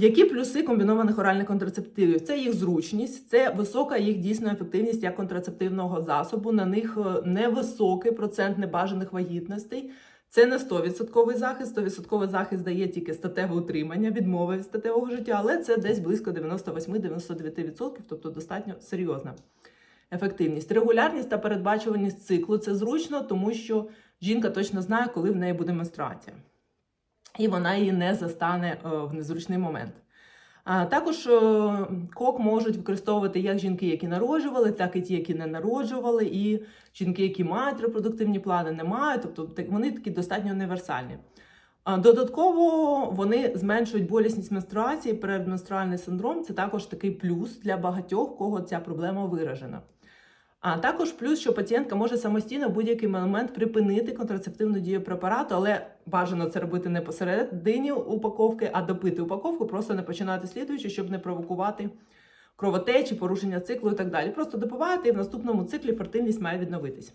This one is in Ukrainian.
Які плюси комбінованих оральних контрацептивів? Це їх зручність, це висока їх дійсно ефективність як контрацептивного засобу. На них е, невисокий процент небажаних вагітностей. Це не 100% захист. 100% захист дає тільки статеве утримання, відмови від статевого життя, але це десь близько 98-99%, тобто достатньо серйозна ефективність. Регулярність та передбачуваність циклу це зручно, тому що жінка точно знає, коли в неї буде менструація. І вона її не застане е, в незручний момент. Також е, кок можуть використовувати як жінки, які народжували, так і ті, які не народжували, і жінки, які мають репродуктивні плани, не мають. Тобто вони такі достатньо універсальні. Додатково вони зменшують болісність менструації, передменструальний синдром це також такий плюс для багатьох, кого ця проблема виражена. А також плюс, що пацієнтка може самостійно в будь-який момент припинити контрацептивну дію препарату, але бажано це робити не посередині упаковки, а допити упаковку, просто не починати слідуючи, щоб не провокувати кровотечі, порушення циклу і так далі. Просто допиваєте, і в наступному циклі фертильність має відновитись.